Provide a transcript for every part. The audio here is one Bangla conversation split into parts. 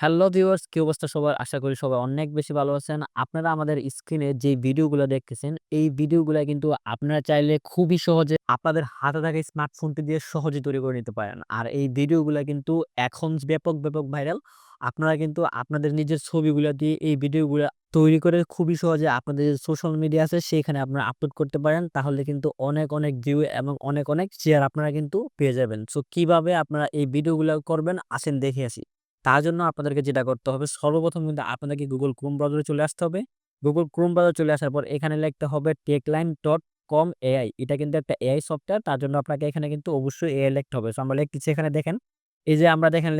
হ্যালো ভিউয়ার্স কি অবস্থা সবার? আশা করি সবাই অনেক বেশি ভালো আছেন। আপনারা আমাদের স্ক্রিনে যে ভিডিওগুলো দেখতেছেন, এই ভিডিওগুলা কিন্তু আপনারা চাইলে খুবই সহজে আপনাদের হাতে থাকা স্মার্টফোনটি দিয়ে সহজে তৈরি করে নিতে পারেন। আর এই ভিডিওগুলা কিন্তু এখন ব্যাপক, ব্যাপক ভাইরাল। আপনারা কিন্তু আপনাদের নিজের ছবিগুলা দিয়ে এই ভিডিওগুলা তৈরি করে খুবই সহজে আপনাদের যে সোশ্যাল মিডিয়া আছে সেখানে আপনারা আপলোড করতে পারেন। তাহলে কিন্তু অনেক, অনেক ভিউ এবং অনেক, অনেক শেয়ার আপনারা কিন্তু পেয়ে যাবেন। সো কীভাবে আপনারা এই ভিডিওগুলা করবেন আসেন দেখে আসি। তার জন্য আপনাদেরকে যেটা করতে হবে, সর্বপ্রথম কিন্তু আপনাদেরকে গুগল Chrome ব্রাউজারে চলে আসতে হবে। গুগল Chrome ব্রাউজারে চলে আসার পর এখানে লিখতে হবে টেকলাইন ডট কম এআই এটা কিন্তু একটা এআই সফটওয়্যার। তার জন্য আপনাকে এখানে কিন্তু অবশ্যই AI লিখতে হবে। সো আমরা লিখতেছি এখানে দেখেন। এই যে আমরা দেখেন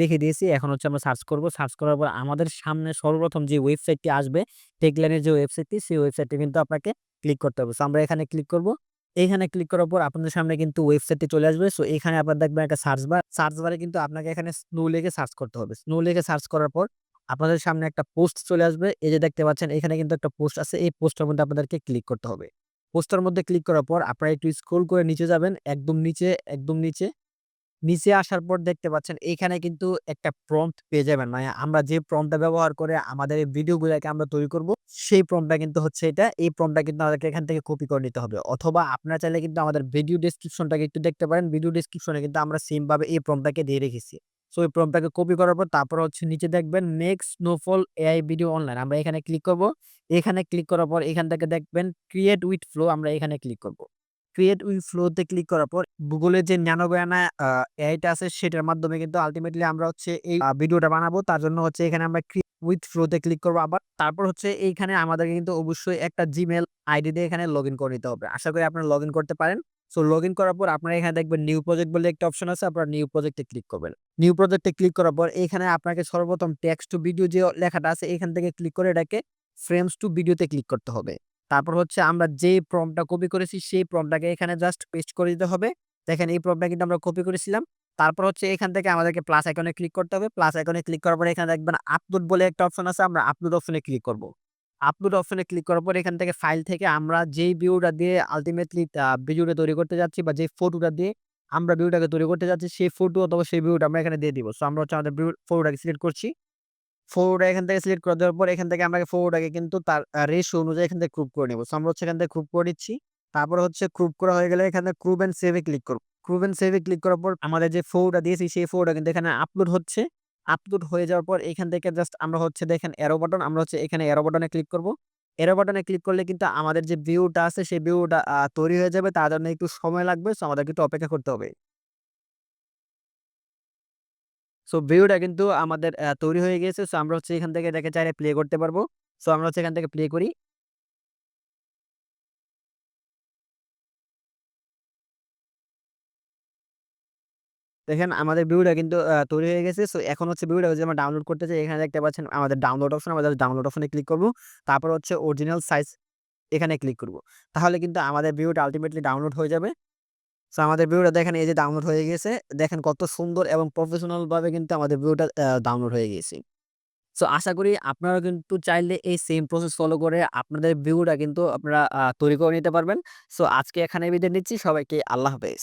লিখে দিয়েছি। এখন হচ্ছে আমরা সার্চ করব। সার্চ করার পর আমাদের সামনে সর্বপ্রথম যে ওয়েবসাইটটি আসবে টেকলাইনের যে ওয়েবসাইটটি সেই ওয়েবসাইটটি কিন্তু আপনাকে ক্লিক করতে হবে। সো আমরা এখানে ক্লিক করব। এইখানে ক্লিক করার পর আপনাদের সামনে কিন্তু ওয়েবসাইটটি চলে আসবে। সো এখানে আপনার দেখবেন একটা সার্চ বার। সার্চ বারে কিন্তু আপনাকে এখানে স্নো লিখে সার্চ করতে হবে। স্নো লিখে সার্চ করার পর আপনাদের সামনে একটা পোস্ট চলে আসবে। এই যে দেখতে পাচ্ছেন এখানে কিন্তু একটা পোস্ট আছে। এই পোস্টের মধ্যে আপনাদেরকে ক্লিক করতে হবে। পোস্টের মধ্যে ক্লিক করার পর আপনারা একটু স্ক্রল করে নিচে যাবেন। একদম নিচে, একদম নিচে। নিচে আসার পর দেখতে পাচ্ছেন এখানে কিন্তু একটা প্রম্পট পেয়ে যাবেন। মানে আমরা যে প্রম্পটটা ব্যবহার করে আমাদের এই ভিডিওগুলাকে আমরা তৈরি করব, সেই প্রম্পটটা কিন্তু হচ্ছে এটা। এই প্রম্পটটা কিন্তু আমাদেরকে এখান থেকে কপি করে নিতে হবে। অথবা আপনারা চাইলে কিন্তু আমাদের ভিডিও ডেসক্রিপশনটাকে একটু দেখতে পারেন। ভিডিও ডেসক্রিপশনে কিন্তু আমরা সেম ভাবে এই প্রম্পটটাকে দিয়ে রেখেছি। সো এই প্রম্পটটাকে কপি করার পর তারপর হচ্ছে নিচে দেখবেন make snowfall AI video online. আমরা এখানে ক্লিক করব। এখানে ক্লিক করার পর এখান থেকে দেখবেন ক্রিয়েট উইথ ফ্লো আমরা এখানে ক্লিক করব। ক্রিয়েট উইথ ফ্লো তে ক্লিক করার পর এর যে ন্যানোগানা আ এআইটা আছে, সেটার মাধ্যমে কিন্তু আলটিমেটলি আমরা হচ্ছে এই ভিডিওটা বানাবো। তার জন্য হচ্ছে এখানে আমরা উইথ ফ্লো তে ক্লিক করব আবার। তারপর হচ্ছে এইখানে আমাদেরকে কিন্তু অবশ্যই একটা Gmail আইডি দিয়ে এখানে লগইন করে নিতে হবে। আশা করি আপনারা লগইন করতে পারেন। সো লগইন করার পর আপনারা এখানে দেখবেন নিউ প্রজেক্ট বলে একটা অপশন আছে। আপনারা নিউ প্রজেক্টে ক্লিক করবেন। নিউ প্রজেক্টে ক্লিক করার পর এখানে আপনাকে সর্বপ্রথম টেক্সট টু ভিডিও যে লেখাটা আছে, এখান থেকে ক্লিক করে এটাকে ফ্রেমস টু ভিডিওতে ক্লিক করতে হবে। তারপর হচ্ছে আমরা যে প্রম্পটটা কপি করেছি, সেই প্রম্পটটাকে এখানে জাস্ট পেস্ট করে দিতে হবে। দেখেন এই প্রম্পটটা কিন্তু আমরা কপি করেছিলাম। তারপর হচ্ছে এখান থেকে আমাদেরকে প্লাস আইকনে ক্লিক করতে হবে। প্লাস আইকনে ক্লিক করার পর এখানে দেখবেন আপলোড বলে একটা অপশন আছে। আমরা আপলোড অপশনে ক্লিক করব। আপলোড অপশনে ক্লিক করার পর এখান থেকে ফাইল থেকে আমরা যেই ভিউটা দিয়ে আল্টিমেটলি ভিডিওটা তৈরি করতে যাচ্ছি বা যে ফটোটা দিয়ে আমরা ভিডিওটাকে তৈরি করতে যাচ্ছি, সেই ফটো অথবা সেই ভিউটা আমরা এখানে দিয়ে দিব। সো আমরা হচ্ছে আমাদের ফটোটাকে সিলেক্ট করছি। ফটোটা এখান থেকে সিলেক্ট করে দেওয়ার পর এখান থেকে আমরা ফটোটাকে কিন্তু তার আ রেশিও অনুযায়ী এখান থেকে ক্রপ করে নিব। সো আমরা হচ্ছে এখান থেকে ক্রুপ করে নিচ্ছি। তারপরে হচ্ছে ক্রুপ করা হয়ে গেলে এখানে ক্রপ অ্যান্ড সেভে ক্লিক করব। অ্যান্ড সেভ ক্লিক করার পর আমাদের যে ফটোটা দিয়েছি, সেই ফটোটা কিন্তু এখানে আপলোড হচ্ছে। আপলোড হয়ে যাওয়ার পর এখান থেকে জাস্ট আমরা হচ্ছে দেখেন অ্যারো বাটন আমরা হচ্ছে এখানে অ্যারো বাটনে ক্লিক করব। অ্যারো বাটনে ক্লিক করলে কিন্তু আমাদের যে ভিউটা আছে, সেই ভিউটা তৈরি হয়ে যাবে। তার জন্য একটু সময় লাগবে। সো আমাদেরকে একটু অপেক্ষা করতে হবে। সো ভিউটা কিন্তু আমাদের তৈরি হয়ে গেছে সো আমরা হচ্ছে এখান থেকে দেখে চাইলে প্লে করতে পারব। সো আমরা হচ্ছে এখান থেকে প্লে করি। দেখেন আমাদের ভিডিওটা কিন্তু তৈরি হয়ে গেছে। সো এখন হচ্ছে ভিডিওটা যদি আমরা ডাউনলোড করতে চাই, এখানে দেখতে পাচ্ছেন আমাদের ডাউনলোড অপশন আমাদের ডাউনলোড অপশনে ক্লিক করব। তারপর হচ্ছে অরিজিনাল সাইজ এখানে ক্লিক করব। তাহলে কিন্তু আমাদের ভিডিওটা আল্টিমেটলি ডাউনলোড হয়ে যাবে। সো আমাদের ভিডিওটা দেখেন, এই যে ডাউনলোড হয়ে গেছে দেখেন কত সুন্দর এবং প্রফেশনাল ভাবে কিন্তু আমাদের আ ডাউনলোড হয়ে গেছে সো আশা করি আপনারা কিন্তু চাইলে এই সেম প্রসেস ফলো করে আপনাদের ভিউটা কিন্তু আপনারা তৈরি করে নিতে পারবেন। সো আজকে এখানে বিদায় নিচ্ছি। সবাইকে আল্লাহ হাফেজ।